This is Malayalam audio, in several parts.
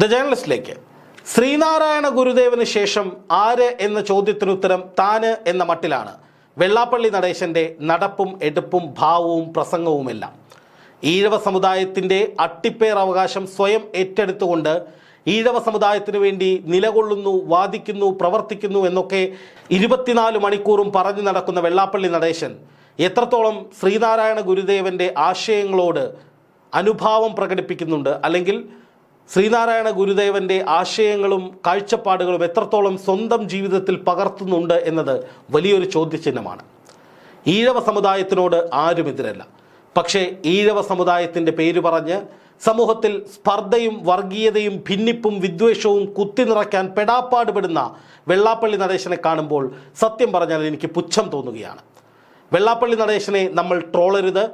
ദ ജേർണലിസ്റ്റിലേക്ക് ശ്രീനാരായണ ഗുരുദേവന് ശേഷം ആര് എന്ന ചോദ്യത്തിനുത്തരം താന് എന്ന മട്ടിലാണ്. വെള്ളാപ്പള്ളി നടേശന്റെ നടപ്പും എടുപ്പും ഭാവവും പ്രസംഗവുമെല്ലാം. ഈഴവ സമുദായത്തിന്റെ അട്ടിപ്പേർ അവകാശം സ്വയം ഏറ്റെടുത്തുകൊണ്ട് ഈഴവ സമുദായത്തിനു വേണ്ടി നിലകൊള്ളുന്നു വാദിക്കുന്നു പ്രവർത്തിക്കുന്നു എന്നൊക്കെ ഇരുപത്തിനാല് മണിക്കൂറും പറഞ്ഞു നടക്കുന്ന വെള്ളാപ്പള്ളി നടേശൻ എത്രത്തോളം ശ്രീനാരായണ ഗുരുദേവന്റെ ആശയങ്ങളോട് അനുഭാവം പ്രകടിപ്പിക്കുന്നുണ്ട് അല്ലെങ്കിൽ ശ്രീനാരായണ ഗുരുദേവന്റെ ആശയങ്ങളും കാഴ്ചപ്പാടുകളും എത്രത്തോളം സ്വന്തം ജീവിതത്തിൽ പകർത്തുന്നുണ്ട് എന്നത് വലിയൊരു ചോദ്യചിഹ്നമാണ്. ഈഴവ സമുദായത്തിനോട് ആരും എതിരല്ല. പക്ഷേ ഈഴവ സമുദായത്തിന്റെ പേര് പറഞ്ഞ് സമൂഹത്തിൽ സ്പർദ്ധയും വർഗീയതയും ഭിന്നിപ്പും വിദ്വേഷവും കുത്തിനിറയ്ക്കാൻ പെടാപ്പാടുപെടുന്ന വെള്ളാപ്പള്ളി നടേശനെ കാണുമ്പോൾ സത്യം പറഞ്ഞാൽ എനിക്ക് പുച്ഛം തോന്നുകയാണ്. വെള്ളാപ്പള്ളി നടേശനെ നമ്മൾ ട്രോളരുത്.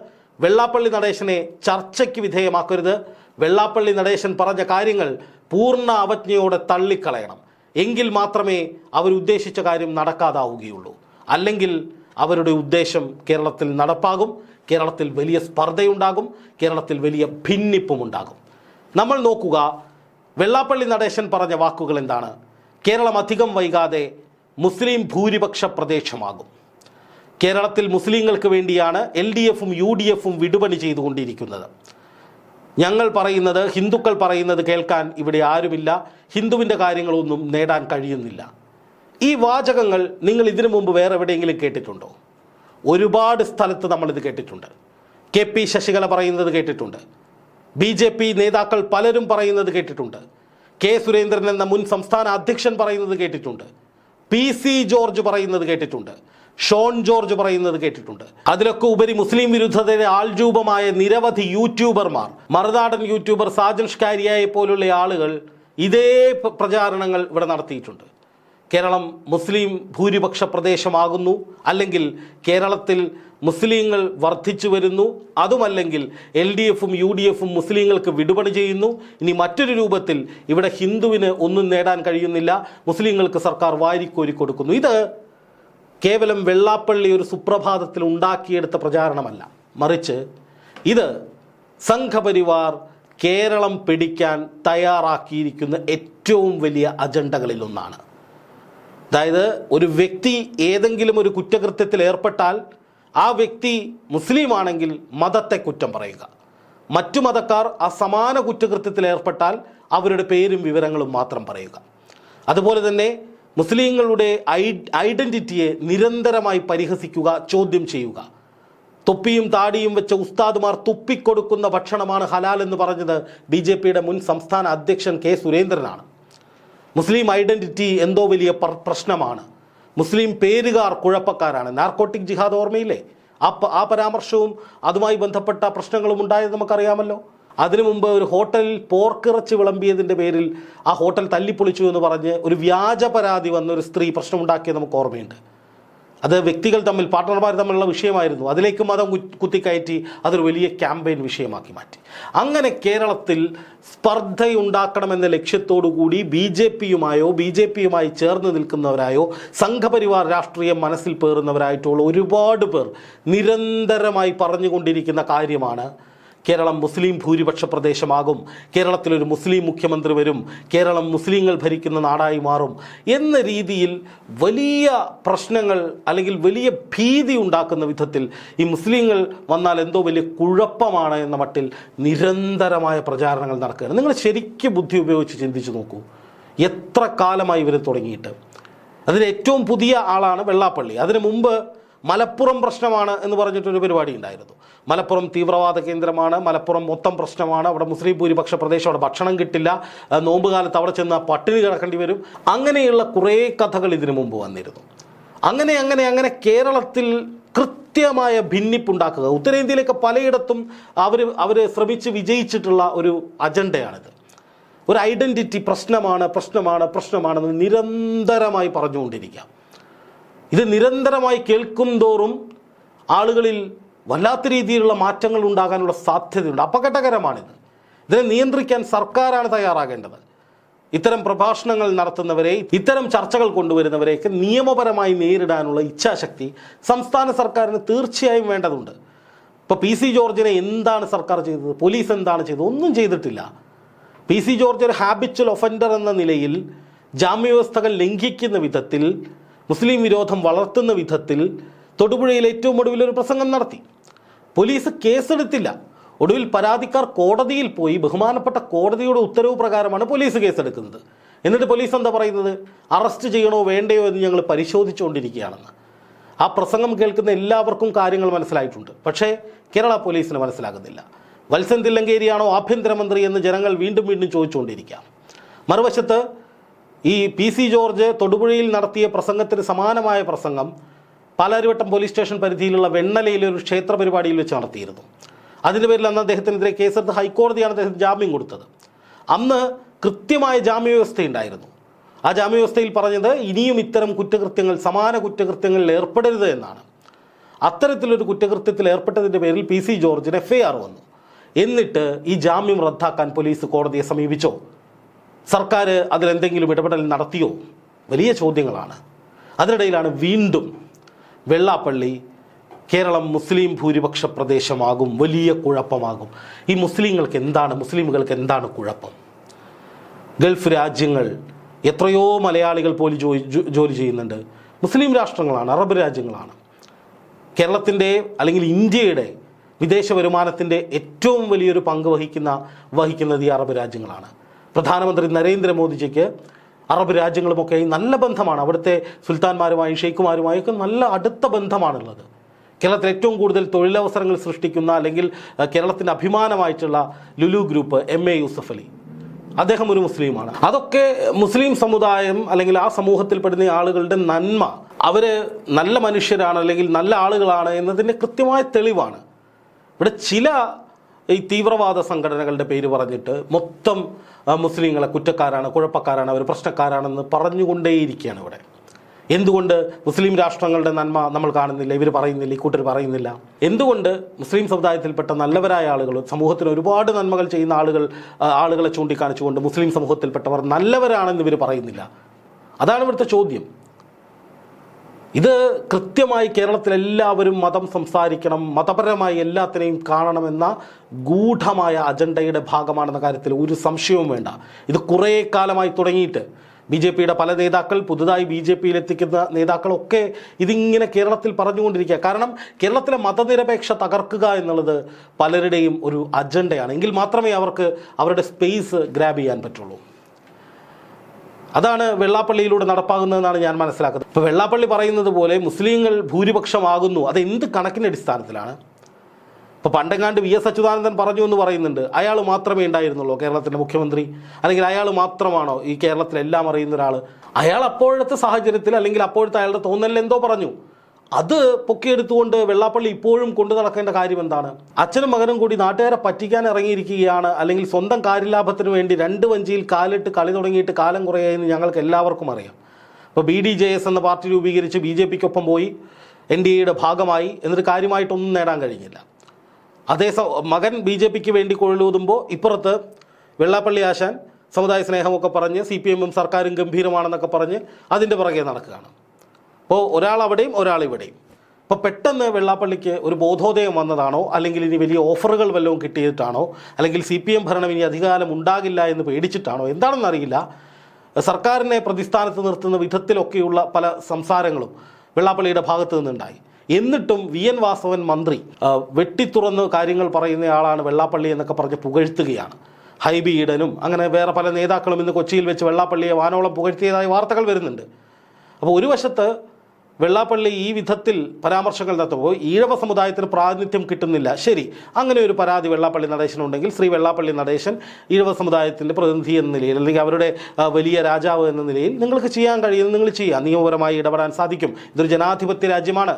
വെള്ളാപ്പള്ളി നടേശനെ ചർച്ചയ്ക്ക് വിധേയമാക്കരുത്. വെള്ളാപ്പള്ളി നടേശൻ പറഞ്ഞ കാര്യങ്ങൾ പൂർണ അവജ്ഞയോടെ തള്ളിക്കളയണം. എങ്കിൽ മാത്രമേ അവരുദ്ദേശിച്ച കാര്യം നടക്കാതാവുകയുള്ളൂ. അല്ലെങ്കിൽ അവരുടെ ഉദ്ദേശം കേരളത്തിൽ നടപ്പാകും കേരളത്തിൽ വലിയ സ്പർദ്ധയുണ്ടാകും കേരളത്തിൽ വലിയ ഭിന്നിപ്പും ഉണ്ടാകും നമ്മൾ നോക്കുക വെള്ളാപ്പള്ളി നടേശൻ പറഞ്ഞ വാക്കുകൾ എന്താണ്? കേരളം അധികം വൈകാതെ മുസ്ലിം ഭൂരിപക്ഷ പ്രദേശമാകും. കേരളത്തിൽ മുസ്ലിങ്ങൾക്ക് വേണ്ടിയാണ് എൽ ഡി എഫും യു ഡി എഫും വിടുപണി ചെയ്തുകൊണ്ടിരിക്കുന്നത്. ഞങ്ങൾ പറയുന്നത് ഹിന്ദുക്കൾ പറയുന്നത് കേൾക്കാൻ ഇവിടെ ആരുമില്ല. ഹിന്ദുവിന്റെ കാര്യങ്ങളൊന്നും നേടാൻ കഴിയുന്നില്ല. ഈ വാചകങ്ങൾ നിങ്ങൾ ഇതിനു മുമ്പ് വേറെ എവിടെയെങ്കിലും കേട്ടിട്ടുണ്ടോ? ഒരുപാട് സ്ഥലത്ത് നമ്മളിത് കേട്ടിട്ടുണ്ട്. കെ പി ശശികല പറയുന്നത് കേട്ടിട്ടുണ്ട്. ബി ജെ പി നേതാക്കൾ പലരും പറയുന്നത് കേട്ടിട്ടുണ്ട്. കെ സുരേന്ദ്രൻ എന്ന മുൻ സംസ്ഥാന അധ്യക്ഷൻ പറയുന്നത് കേട്ടിട്ടുണ്ട്. പി സി ജോർജ് പറയുന്നത് കേട്ടിട്ടുണ്ട്. ഷോൺ ജോർജ് പറയുന്നത് കേട്ടിട്ടുണ്ട്. അതിലൊക്കെ ഉപരി മുസ്ലിം വിരുദ്ധതയുടെ ആൾരൂപമായ നിരവധി യൂട്യൂബർമാർ മറുനാടൻ യൂട്യൂബർ സാജൻ ഷ്കാരിയായെ പോലുള്ള ആളുകൾ ഇതേ പ്രചാരണങ്ങൾ ഇവിടെ നടത്തിയിട്ടുണ്ട്. കേരളം മുസ്ലിം ഭൂരിപക്ഷ പ്രദേശമാകുന്നു അല്ലെങ്കിൽ കേരളത്തിൽ മുസ്ലിങ്ങൾ വർദ്ധിച്ചു വരുന്നു അതുമല്ലെങ്കിൽ എൽ ഡി എഫും യു ഡി എഫും മുസ്ലിങ്ങൾക്ക് വിടുപണി ചെയ്യുന്നു. ഇനി മറ്റൊരു രൂപത്തിൽ ഇവിടെ ഹിന്ദുവിന് ഒന്നും നേടാൻ കഴിയുന്നില്ല മുസ്ലിങ്ങൾക്ക് സർക്കാർ വാരിക്കോരി കൊടുക്കുന്നു. ഇത് കേവലം വെള്ളാപ്പള്ളി ഒരു സുപ്രഭാതത്തിൽ ഉണ്ടാക്കിയെടുത്ത പ്രചാരണമല്ല. മറിച്ച് ഇത് സംഘപരിവാർ കേരളം പിടിക്കാൻ തയ്യാറാക്കിയിരിക്കുന്ന ഏറ്റവും വലിയ അജണ്ടകളിലൊന്നാണ്. അതായത് ഒരു വ്യക്തി ഏതെങ്കിലും ഒരു കുറ്റകൃത്യത്തിൽ ഏർപ്പെട്ടാൽ ആ വ്യക്തി മുസ്ലിം ആണെങ്കിൽ മതത്തെ കുറ്റം പറയുക. മറ്റു മതക്കാർ അസമാന സമാന കുറ്റകൃത്യത്തിൽ ഏർപ്പെട്ടാൽ അവരുടെ പേരും വിവരങ്ങളും മാത്രം പറയുക. അതുപോലെ തന്നെ മുസ്ലിങ്ങളുടെ ഐഡന്റിറ്റിയെ നിരന്തരമായി പരിഹസിക്കുക ചോദ്യം ചെയ്യുക. തൊപ്പിയും താടിയും വെച്ച ഉസ്താദുമാർ തുപ്പിക്കൊടുക്കുന്ന ഭക്ഷണമാണ് ഹലാൽ എന്ന് പറഞ്ഞത് ബി ജെ പിയുടെ മുൻ സംസ്ഥാന അധ്യക്ഷൻ കെ സുരേന്ദ്രനാണ്. മുസ്ലിം ഐഡന്റിറ്റി എന്തോ വലിയ പ്രശ്നമാണ്. മുസ്ലിം പേരുകാർ കുഴപ്പക്കാരാണ്. നാർക്കോട്ടിക് ജിഹാദ് ഓർമ്മയില്ലേ? ആ പരാമർശവും അതുമായി ബന്ധപ്പെട്ട പ്രശ്നങ്ങളും ഉണ്ടായത് നമുക്കറിയാമല്ലോ. അതിനു മുമ്പ് ഒരു ഹോട്ടലിൽ പോർക്കിറച്ചി വിളമ്പിയതിന്റെ പേരിൽ ആ ഹോട്ടൽ തല്ലിപ്പൊളിച്ചു എന്ന് പറഞ്ഞ് ഒരു വ്യാജ പരാതി വന്ന ഒരു സ്ത്രീ പ്രശ്നമുണ്ടാക്കിയത് നമുക്ക് ഓർമ്മയുണ്ട്. അത് വ്യക്തികൾ തമ്മിൽ പാർട്ട്ണർമാർ തമ്മിലുള്ള വിഷയമായിരുന്നു. അതിലേക്ക് മതം കുത്തിക്കയറ്റി അതൊരു വലിയ ക്യാമ്പയിൻ വിഷയമാക്കി മാറ്റി. അങ്ങനെ കേരളത്തിൽ സ്പർദ്ധയുണ്ടാക്കണമെന്ന ലക്ഷ്യത്തോടു കൂടി ബി ജെ പിയുമായോ ബി ജെ പിയുമായി ചേർന്ന് നിൽക്കുന്നവരായോ സംഘപരിവാർ രാഷ്ട്രീയം മനസ്സിൽ പേറുന്നവരായിട്ടുള്ള ഒരുപാട് പേർ നിരന്തരമായി പറഞ്ഞുകൊണ്ടിരിക്കുന്ന കാര്യമാണ് കേരളം മുസ്ലിം ഭൂരിപക്ഷ പ്രദേശമാകും. കേരളത്തിൽ ഒരു മുസ്ലിം മുഖ്യമന്ത്രി വരും. കേരളം മുസ്ലിങ്ങൾ ഭരിക്കുന്ന നാടായി മാറും. എന്ന രീതിയിൽ വലിയ പ്രശ്നങ്ങൾ അല്ലെങ്കിൽ വലിയ ഭീതി ഉണ്ടാക്കുന്ന വിധത്തിൽ ഈ മുസ്ലിങ്ങൾ വന്നാൽ എന്തോ വലിയ കുഴപ്പമാണ് എന്ന മട്ടിൽ നിരന്തരമായ പ്രചാരണങ്ങൾ നടക്കുകയാണ്. നിങ്ങൾ ശരിക്കും ബുദ്ധി ഉപയോഗിച്ച് ചിന്തിച്ചു നോക്കൂ. എത്ര കാലമായി ഇവർ തുടങ്ങിയിട്ട്? അതിന് ഏറ്റവും പുതിയ ആളാണ് വെള്ളാപ്പള്ളി. അതിനു മുമ്പ് മലപ്പുറം പ്രശ്നമാണ് എന്ന് പറഞ്ഞിട്ടൊരു പരിപാടി ഉണ്ടായിരുന്നു. മലപ്പുറം തീവ്രവാദ കേന്ദ്രമാണ് മലപ്പുറം മൊത്തം പ്രശ്നമാണ്. അവിടെ മുസ്ലിം ഭൂരിപക്ഷ പ്രദേശം അവിടെ ഭക്ഷണം കിട്ടില്ല. നോമ്പുകാലത്ത് നോമ്പ് കാലത്ത് അവിടെ ചെന്ന് പട്ടിണി കിടക്കേണ്ടി വരും. അങ്ങനെയുള്ള കുറേ കഥകൾ ഇതിനു മുമ്പ് വന്നിരുന്നു. അങ്ങനെ അങ്ങനെ അങ്ങനെ കേരളത്തിൽ കൃത്യമായ ഭിന്നിപ്പുണ്ടാക്കുക. ഉത്തരേന്ത്യയിലൊക്കെ പലയിടത്തും അവർ അവർ ശ്രമിച്ച് വിജയിച്ചിട്ടുള്ള ഒരു അജണ്ടയാണിത്. ഒരു ഐഡന്റിറ്റി പ്രശ്നമാണ് പ്രശ്നമാണ് പ്രശ്നമാണെന്ന് നിരന്തരമായി പറഞ്ഞുകൊണ്ടിരിക്കാം. ഇത് നിരന്തരമായി കേൾക്കും തോറും ആളുകളിൽ വല്ലാത്ത രീതിയിലുള്ള മാറ്റങ്ങൾ ഉണ്ടാകാനുള്ള സാധ്യതയുണ്ട്. അപകടകരമാണിത്. ഇതിനെ നിയന്ത്രിക്കാൻ സർക്കാരാണ് തയ്യാറാകേണ്ടത്. ഇത്തരം പ്രഭാഷണങ്ങൾ നടത്തുന്നവരെ ഇത്തരം ചർച്ചകൾ കൊണ്ടുവരുന്നവരെയൊക്കെ നിയമപരമായി നേരിടാനുള്ള ഇച്ഛാശക്തി സംസ്ഥാന സർക്കാരിന് തീർച്ചയായും വേണ്ടതുണ്ട്. ഇപ്പോൾ പി സി ജോർജിനെ എന്താണ് സർക്കാർ ചെയ്തത്? പോലീസ് എന്താണ് ചെയ്തത്? ഒന്നും ചെയ്തിട്ടില്ല. പി സി ജോർജ് ഒരു ഹാബിച്വൽ ഒഫൻഡർ എന്ന നിലയിൽ ജാമ്യവ്യവസ്ഥകൾ ലംഘിക്കുന്ന വിധത്തിൽ മുസ്ലിം വിരോധം വളർത്തുന്ന വിധത്തിൽ തൊടുപുഴയിൽ ഏറ്റവും ഒടുവിൽ ഒരു പ്രസംഗം നടത്തി. പോലീസ് കേസെടുത്തില്ല. ഒടുവിൽ പരാതിക്കാർ കോടതിയിൽ പോയി ബഹുമാനപ്പെട്ട കോടതിയുടെ ഉത്തരവ് പ്രകാരമാണ് പോലീസ് കേസെടുക്കുന്നത്. എന്നിട്ട് പോലീസ് എന്താ പറയുന്നത്? അറസ്റ്റ് ചെയ്യണോ വേണ്ടയോ എന്ന് ഞങ്ങൾ പരിശോധിച്ചുകൊണ്ടിരിക്കുകയാണെന്ന്. ആ പ്രസംഗം കേൾക്കുന്ന എല്ലാവർക്കും കാര്യങ്ങൾ മനസ്സിലായിട്ടുണ്ട്. പക്ഷേ കേരള പോലീസിന് മനസ്സിലാകുന്നില്ല. വത്സൻ തില്ലങ്കേരിയാണോ ആഭ്യന്തരമന്ത്രി എന്ന് ജനങ്ങൾ വീണ്ടും വീണ്ടും ചോദിച്ചുകൊണ്ടിരിക്കാം. മറുവശത്ത് ഈ പി സി ജോർജ് തൊടുപുഴയിൽ നടത്തിയ പ്രസംഗത്തിന് സമാനമായ പ്രസംഗം പാലാരിവട്ടം പോലീസ് സ്റ്റേഷൻ പരിധിയിലുള്ള വെണ്ണലയിലെ ഒരു ക്ഷേത്ര പരിപാടിയിൽ വെച്ച് നടത്തിയിരുന്നു. അതിന്റെ പേരിൽ അന്ന് അദ്ദേഹത്തിനെതിരെ കേസെടുത്ത് ഹൈക്കോടതിയാണ് അദ്ദേഹത്തിന് ജാമ്യം കൊടുത്തത്. അന്ന് കൃത്യമായ ജാമ്യവ്യവസ്ഥയുണ്ടായിരുന്നു. ആ ജാമ്യവ്യവസ്ഥയിൽ പറഞ്ഞത് ഇനിയും ഇത്തരം കുറ്റകൃത്യങ്ങൾ സമാന കുറ്റകൃത്യങ്ങളിൽ ഏർപ്പെടരുത് എന്നാണ്. അത്തരത്തിലൊരു കുറ്റകൃത്യത്തിൽ ഏർപ്പെട്ടതിന്റെ പേരിൽ പി സി ജോർജിന് എഫ് ഐ ആർ വന്നു. എന്നിട്ട് ഈ ജാമ്യം റദ്ദാക്കാൻ പോലീസ് കോടതിയെ സമീപിച്ചോ? സർക്കാർ അതിലെന്തെങ്കിലും ഇടപെടൽ നടത്തിയോ? വലിയ ചോദ്യങ്ങളാണ്. അതിനിടയിലാണ് വീണ്ടും വെള്ളാപ്പള്ളി കേരളം മുസ്ലിം ഭൂരിപക്ഷ പ്രദേശമാകും വലിയ കുഴപ്പമാകും. ഈ മുസ്ലിങ്ങൾക്ക് എന്താണ് മുസ്ലിമുകൾക്ക് എന്താണ് കുഴപ്പം? ഗൾഫ് രാജ്യങ്ങൾ എത്രയോ മലയാളികൾ പോലും ജോലി ജോലി ചെയ്യുന്നുണ്ട്. മുസ്ലിം രാഷ്ട്രങ്ങളാണ് അറബ് രാജ്യങ്ങളാണ്. കേരളത്തിന്റെ അല്ലെങ്കിൽ ഇന്ത്യയുടെ വിദേശ വരുമാനത്തിന്റെ ഏറ്റവും വലിയൊരു പങ്ക് വഹിക്കുന്ന വഹിക്കുന്നത് ഈ അറബ് രാജ്യങ്ങളാണ്. പ്രധാനമന്ത്രി നരേന്ദ്രമോദിജിക്ക് അറബ് രാജ്യങ്ങളുമൊക്കെ നല്ല ബന്ധമാണ്. അവിടുത്തെ സുൽത്താൻമാരുമായും ഷെയ്ഖുമാരുമായും ഒക്കെ നല്ല അടുത്ത ബന്ധമാണുള്ളത്. കേരളത്തിൽ ഏറ്റവും കൂടുതൽ തൊഴിലവസരങ്ങൾ സൃഷ്ടിക്കുന്ന അല്ലെങ്കിൽ കേരളത്തിന്റെ അഭിമാനമായിട്ടുള്ള Lulu group M A Yusuf Ali. അദ്ദേഹം ഒരു മുസ്ലിമാണ്. അതൊക്കെ മുസ്ലിം സമുദായം അല്ലെങ്കിൽ ആ സമൂഹത്തിൽപ്പെടുന്ന ആളുകളുടെ നന്മ. അവർ നല്ല മനുഷ്യരാണ് അല്ലെങ്കിൽ നല്ല ആളുകളാണ് എന്നതിന്റെ കൃത്യമായ തെളിവാണ്. ഇവിടെ ചില ഈ തീവ്രവാദ സംഘടനകളുടെ പേര് പറഞ്ഞിട്ട് മൊത്തം മുസ്ലിങ്ങളെ കുറ്റക്കാരാണ് കുഴപ്പക്കാരാണ് അവർ പ്രശ്നക്കാരാണെന്ന് പറഞ്ഞുകൊണ്ടേയിരിക്കുകയാണ് ഇവിടെ. എന്തുകൊണ്ട് മുസ്ലിം രാഷ്ട്രങ്ങളുടെ നന്മ നമ്മൾ കാണുന്നില്ല ഇവർ പറയുന്നില്ല ഈ കൂട്ടർ പറയുന്നില്ല? എന്തുകൊണ്ട് മുസ്ലിം സമുദായത്തിൽപ്പെട്ട നല്ലവരായ ആളുകൾ സമൂഹത്തിന് ഒരുപാട് നന്മകൾ ചെയ്യുന്ന ആളുകൾ ആളുകളെ ചൂണ്ടിക്കാണിച്ചുകൊണ്ട് മുസ്ലിം സമൂഹത്തിൽപ്പെട്ടവർ നല്ലവരാണെന്ന് ഇവർ പറയുന്നില്ല? അതാണ് ഇവിടുത്തെ ചോദ്യം. ഇത് കൃത്യമായി കേരളത്തിലെല്ലാവരും മതം സംസാരിക്കണം മതപരമായി എല്ലാത്തിനെയും കാണണമെന്ന ഗൂഢമായ അജണ്ടയുടെ ഭാഗമാണെന്ന കാര്യത്തിൽ ഒരു സംശയവും വേണ്ട. ഇത് കുറേ കാലമായി തുടങ്ങിയിട്ട് ബി ജെ പിയുടെ പല നേതാക്കൾ പുതുതായി ബി ജെ പിയിൽ എത്തിക്കുന്ന നേതാക്കളൊക്കെ ഇതിങ്ങനെ കേരളത്തിൽ പറഞ്ഞുകൊണ്ടിരിക്കുക. കാരണം കേരളത്തിലെ മതനിരപേക്ഷ തകർക്കുക എന്നുള്ളത് പലരുടെയും ഒരു അജണ്ടയാണ്. എങ്കിൽ മാത്രമേ അവർക്ക് അവരുടെ സ്പേസ് ഗ്രാബ് ചെയ്യാൻ പറ്റുള്ളൂ. അതാണ് വെള്ളാപ്പള്ളിയിലൂടെ നടപ്പാകുന്നതെന്നാണ് ഞാൻ മനസ്സിലാക്കുന്നത്. ഇപ്പോൾ വെള്ളാപ്പള്ളി പറയുന്നത് പോലെ മുസ്ലിങ്ങൾ ഭൂരിപക്ഷമാകുന്നു. അത് എന്ത് കണക്കിന്റെ അടിസ്ഥാനത്തിലാണ്? ഇപ്പോൾ പണ്ടെങ്ങാണ്ട് വി എസ് അച്യുതാനന്ദൻ പറഞ്ഞു എന്ന് പറയുന്നുണ്ട്. അയാൾ മാത്രമേ ഉണ്ടായിരുന്നുള്ളൂ കേരളത്തിന്റെ മുഖ്യമന്ത്രി. അല്ലെങ്കിൽ അയാൾ മാത്രമാണോ ഈ കേരളത്തിലെല്ലാം അറിയുന്ന ഒരാൾ അയാൾ അപ്പോഴത്തെ സാഹചര്യത്തിൽ അല്ലെങ്കിൽ അപ്പോഴത്തെ അയാളുടെ തോന്നലിൽ എന്തോ പറഞ്ഞു. അത് പൊക്കിയെടുത്തുകൊണ്ട് വെള്ളാപ്പള്ളി ഇപ്പോഴും കൊണ്ടു നടക്കേണ്ട കാര്യം എന്താണ്? അച്ഛനും മകനും കൂടി നാട്ടുകാരെ പറ്റിക്കാൻ ഇറങ്ങിയിരിക്കുകയാണ്. അല്ലെങ്കിൽ സ്വന്തം കാര്യലാഭത്തിന് വേണ്ടി രണ്ട് വഞ്ചിയിൽ കാലിട്ട് കളി തുടങ്ങിയിട്ട് കാലം കുറയായെന്ന് ഞങ്ങൾക്ക് എല്ലാവർക്കും അറിയാം. ഇപ്പോൾ ബി ഡി ജെ എസ് എന്ന പാർട്ടി രൂപീകരിച്ച് ബി ജെ പിക്കൊപ്പം പോയി എൻ ഡി എയുടെ ഭാഗമായി എന്നിട്ട് കാര്യമായിട്ടൊന്നും നേടാൻ കഴിഞ്ഞില്ല. അതേ മകൻ ബി ജെ പിക്ക് വേണ്ടി കൊഴിലൂതുമ്പോൾ ഇപ്പുറത്ത് വെള്ളാപ്പള്ളി ആശാൻ സമുദായ സ്നേഹമൊക്കെ പറഞ്ഞ് സി പി എമ്മും സർക്കാരും ഗംഭീരമാണെന്നൊക്കെ പറഞ്ഞ് അതിന്റെ പുറകെ നടക്കുകയാണ്. അപ്പോൾ ഒരാൾ അവിടെയും ഒരാൾ ഇവിടെയും ഇപ്പോൾ പെട്ടെന്ന് വെള്ളാപ്പള്ളിക്ക് ഒരു ബോധോദയം വന്നതാണോ? അല്ലെങ്കിൽ ഇനി വലിയ ഓഫറുകൾ വല്ലതും കിട്ടിയിട്ടാണോ? അല്ലെങ്കിൽ സി പി എം ഭരണം ഇനി അധികാരം ഉണ്ടാകില്ല എന്ന് പേടിച്ചിട്ടാണോ? എന്താണെന്ന് അറിയില്ല. സർക്കാരിനെ പ്രതിസ്ഥാനത്ത് നിർത്തുന്ന വിധത്തിലൊക്കെയുള്ള പല സംസാരങ്ങളും വെള്ളാപ്പള്ളിയുടെ ഭാഗത്ത് നിന്നുണ്ടായി. എന്നിട്ടും വി എൻ വാസവൻ മന്ത്രി വെട്ടിത്തുറന്ന് കാര്യങ്ങൾ പറയുന്നയാളാണ് വെള്ളാപ്പള്ളി എന്നൊക്കെ പറഞ്ഞ് പുകഴ്ത്തുകയാണ്. ഹൈബി ഈഡനും അങ്ങനെ വേറെ പല നേതാക്കളും ഇന്ന് കൊച്ചിയിൽ വെച്ച് വെള്ളാപ്പള്ളിയെ വാനോളം പുകഴ്ത്തിയതായി വാർത്തകൾ വരുന്നുണ്ട്. അപ്പോൾ ഒരു വശത്ത് വെള്ളാപ്പള്ളി ഈ വിധത്തിൽ പരാമർശങ്ങൾ നടത്തുമ്പോൾ ഈഴവ സമുദായത്തിന് പ്രാതിനിധ്യം കിട്ടുന്നില്ല. ശരി അങ്ങനെ ഒരു പരാതി വെള്ളാപ്പള്ളി നടേശനുണ്ടെങ്കിൽ ശ്രീ വെള്ളാപ്പള്ളി നടേശൻ ഈഴവ സമുദായത്തിന്റെ പ്രതിനിധി എന്ന നിലയിൽ അല്ലെങ്കിൽ അവരുടെ വലിയ രാജാവ് എന്ന നിലയിൽ നിങ്ങൾക്ക് ചെയ്യാൻ കഴിയുന്നത് നിങ്ങൾ ചെയ്യുക നിയമപരമായി ഇടപെടാൻ സാധിക്കും. ഇതൊരു ജനാധിപത്യ രാജ്യമാണ്.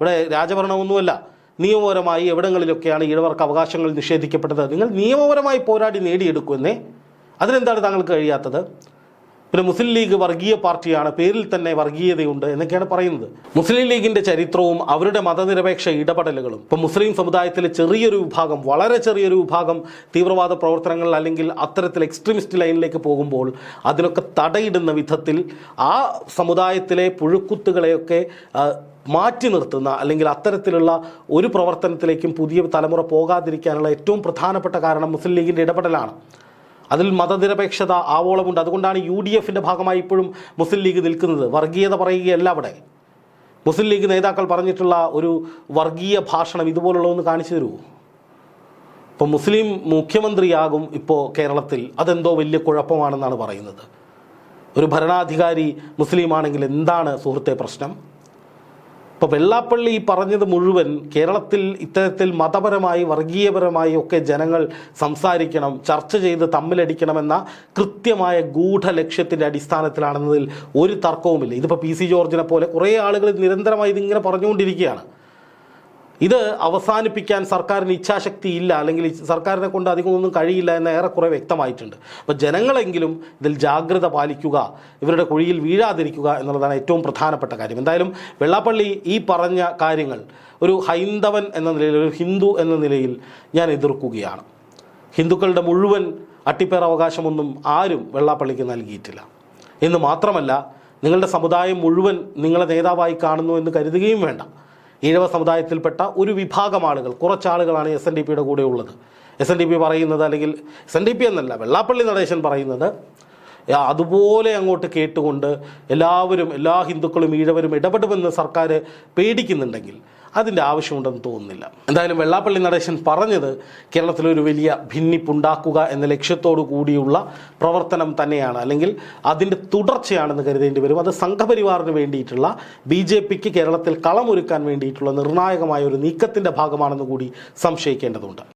ഇവിടെ രാജഭരണമൊന്നുമല്ല. നിയമപരമായി എവിടങ്ങളിലൊക്കെയാണ് ഈഴവർക്ക് അവകാശങ്ങൾ നിഷേധിക്കപ്പെട്ടത്? നിങ്ങൾ നിയമപരമായി പോരാടി നേടിയെടുക്കുമെന്നേ അതിനെന്താണ് താങ്കൾക്ക് കഴിയാത്തത്? പിന്നെ മുസ്ലിം ലീഗ് വർഗീയ പാർട്ടിയാണ് പേരിൽ തന്നെ വർഗീയതയുണ്ട് എന്നൊക്കെയാണ് പറയുന്നത്. മുസ്ലിം ലീഗിന്റെ ചരിത്രവും അവരുടെ മതനിരപേക്ഷ ഇടപെടലുകളും. ഇപ്പം മുസ്ലിം സമുദായത്തിലെ ചെറിയൊരു വിഭാഗം വളരെ ചെറിയൊരു വിഭാഗം തീവ്രവാദ പ്രവർത്തനങ്ങൾ അല്ലെങ്കിൽ അത്തരത്തിൽ എക്സ്ട്രീമിസ്റ്റ് ലൈനിലേക്ക് പോകുമ്പോൾ അതിനൊക്കെ തടയിടുന്ന വിധത്തിൽ ആ സമുദായത്തിലെ പുഴുക്കുത്തുകളെയൊക്കെ മാറ്റി നിർത്തുന്ന അല്ലെങ്കിൽ അത്തരത്തിലുള്ള ഒരു പ്രവർത്തനത്തിലേക്കും പുതിയ തലമുറ പോകാതിരിക്കാനുള്ള ഏറ്റവും പ്രധാനപ്പെട്ട കാരണം മുസ്ലിം ലീഗിന്റെ ഇടപെടലാണ്. അതിൽ മതനിരപേക്ഷത ആവോളമുണ്ട്. അതുകൊണ്ടാണ് യു ഡി എഫിന്റെ ഭാഗമായി ഇപ്പോഴും മുസ്ലിം ലീഗ് നിൽക്കുന്നത്. വർഗീയത പറയുകയല്ല അവിടെ. മുസ്ലിം ലീഗ് നേതാക്കൾ പറഞ്ഞിട്ടുള്ള ഒരു വർഗീയ ഭാഷണം ഇതുപോലുള്ളതെന്ന് കാണിച്ചു തരുമോ ഇപ്പോൾ മുസ്ലിം മുഖ്യമന്ത്രിയാകും ഇപ്പോൾ കേരളത്തിൽ. അതെന്തോ വലിയ കുഴപ്പമാണെന്നാണ് പറയുന്നത്. ഒരു ഭരണാധികാരി മുസ്ലിം ആണെങ്കിൽ എന്താണ് സുഹൃത്തെ പ്രശ്നം? ഇപ്പോൾ വെള്ളാപ്പള്ളി പറഞ്ഞത് മുഴുവൻ കേരളത്തിൽ ഇത്തരത്തിൽ മതപരമായി വർഗീയപരമായി ഒക്കെ ജനങ്ങൾ സംസാരിക്കണം ചർച്ച ചെയ്ത് തമ്മിലടിക്കണമെന്ന കൃത്യമായ ഗൂഢ ലക്ഷ്യത്തിന്റെ അടിസ്ഥാനത്തിലാണെന്നതിൽ ഒരു തർക്കവുമില്ല. ഇതിപ്പോൾ പി സി ജോർജിനെ പോലെ കുറേ ആളുകൾ നിരന്തരമായി ഇതിങ്ങനെ പറഞ്ഞുകൊണ്ടിരിക്കുകയാണ്. ഇത് അവസാനിപ്പിക്കാൻ സർക്കാരിന് ഇച്ഛാശക്തി ഇല്ല അല്ലെങ്കിൽ സർക്കാരിനെ കൊണ്ട് അധികം ഒന്നും കഴിയില്ല എന്ന് ഏറെക്കുറെ വ്യക്തമായിട്ടുണ്ട്. അപ്പോൾ ജനങ്ങളെങ്കിലും ഇതിൽ ജാഗ്രത പാലിക്കുക ഇവരുടെ കുഴിയിൽ വീഴാതിരിക്കുക എന്നുള്ളതാണ് ഏറ്റവും പ്രധാനപ്പെട്ട കാര്യം. എന്തായാലും വെള്ളാപ്പള്ളി ഈ പറഞ്ഞ കാര്യങ്ങൾ ഒരു ഹൈന്ദവൻ എന്ന നിലയിൽ ഒരു ഹിന്ദു എന്ന നിലയിൽ ഞാൻ എതിർക്കുകയാണ്. ഹിന്ദുക്കളുടെ മുഴുവൻ അട്ടിപ്പേർ അവകാശമൊന്നും ആരും വെള്ളാപ്പള്ളിക്ക് നൽകിയിട്ടില്ല. എന്ന് മാത്രമല്ല നിങ്ങളുടെ സമുദായം മുഴുവൻ നിങ്ങളെ നേതാവായി കാണുന്നു എന്ന് കരുതുകയും വേണ്ട. ഈഴവ സമുദായത്തിൽപ്പെട്ട ഒരു വിഭാഗം ആളുകൾ കുറച്ചാളുകളാണ് എസ് എൻ ഡി പിയുടെ കൂടെ ഉള്ളത് എസ് എൻ ഡി പി പറയുന്നത് അല്ലെങ്കിൽ എസ് എൻ ഡി പി എന്നല്ല വെള്ളാപ്പള്ളി നടേശൻ പറയുന്നത് അതുപോലെ അങ്ങോട്ട് കേട്ടുകൊണ്ട് എല്ലാവരും എല്ലാ ഹിന്ദുക്കളും ഈഴവരും ഇടപെടുമെന്ന് സർക്കാർ പേടിക്കുന്നുണ്ടെങ്കിൽ അതിന്റെ ആവശ്യമുണ്ടെന്ന് തോന്നുന്നില്ല. എന്തായാലും വെള്ളാപ്പള്ളി നടേശൻ പറഞ്ഞത് കേരളത്തിലൊരു വലിയ ഭിന്നിപ്പുണ്ടാക്കുക എന്ന ലക്ഷ്യത്തോടു കൂടിയുള്ള പ്രവർത്തനം തന്നെയാണ്. അല്ലെങ്കിൽ അതിന്റെ തുടർച്ചയാണെന്ന് കരുതേണ്ടി വരും. അത് സംഘപരിവാറിന് വേണ്ടിയിട്ടുള്ള ബി ജെ പിക്ക് കേരളത്തിൽ കളമൊരുക്കാൻ വേണ്ടിയിട്ടുള്ള നിർണായകമായ ഒരു നീക്കത്തിന്റെ ഭാഗമാണെന്ന് കൂടി സംശയിക്കേണ്ടതുണ്ട്.